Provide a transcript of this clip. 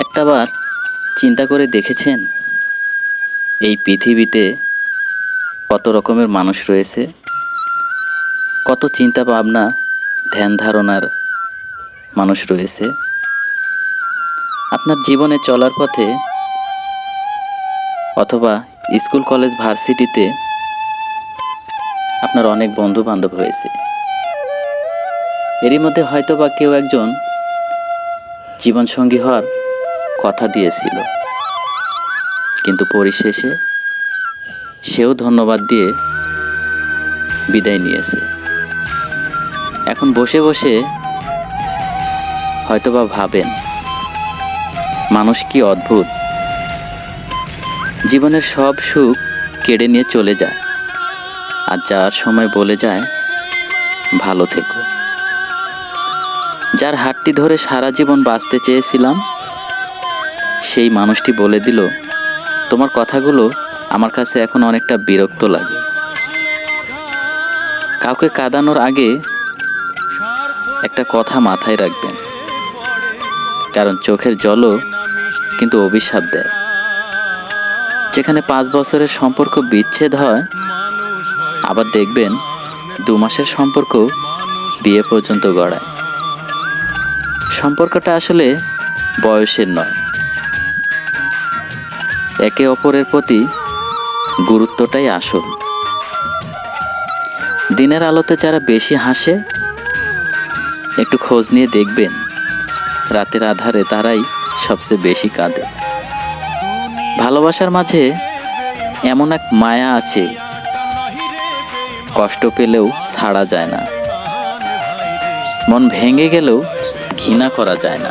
একটাবার চিন্তা করে দেখেছেন? এই পৃথিবীতে কত রকমের মানুষ রয়েছে? কত চিন্তা ভাবনা, ধ্যান ধারণার মানুষ রয়েছে? আপনার জীবনে চলার পথে অথবা স্কুল, কলেজ, ভার্সিটিতে আপনার অনেক বন্ধু বান্ধব হয়েছে। এরই মধ্যে হয়তো বা কেউ একজন জীবনসঙ্গী হওয়ার কথা দিয়েছিল। কিন্তু পরিশেষে সেও ধন্যবাদ দিয়ে বিদায় নিয়েছে। এখন বসে বসে হয়তোবা ভাবেন, মানুষ কি অদ্ভুত? জীবনের সব সুখ কেড়ে নিয়ে চলে যায়, আর যাওয়ার সময় বলে যায়, ভালো থেকো। যার হাতটি ধরে সারা জীবন বাঁচতে চেয়েছিলাম সেই মানুষটি বলে দিল, তোমার কথাগুলো আমার কাছে এখন অনেকটা বিরক্ত লাগে। কাউকে কাঁদানোর আগে একটা কথা মাথায় রাখবেন। কারণ চোখের জলও কিন্তু অভিশাপ দেয়। যেখানে পাঁচ বছরের সম্পর্ক বিচ্ছেদ হয়, আবার দেখবেন দু মাসের সম্পর্ক বিয়ে পর্যন্ত গড়ায়। সম্পর্কটা আসলে বয়সের নয়। একে অপরের প্রতি গুরুত্বটাই আসল। দিনের আলোতে যারা বেশি হাসে, একটু খোঁজ নিয়ে দেখবেন, রাতের আধারে তারাই সবচেয়ে বেশি কাঁদে। ভালোবাসার মাঝে এমন এক মায়া আছে, কষ্ট পেলেও ছাড়া যায় না। মন ভেঙে গেলেও ঘৃণা করা যায় না।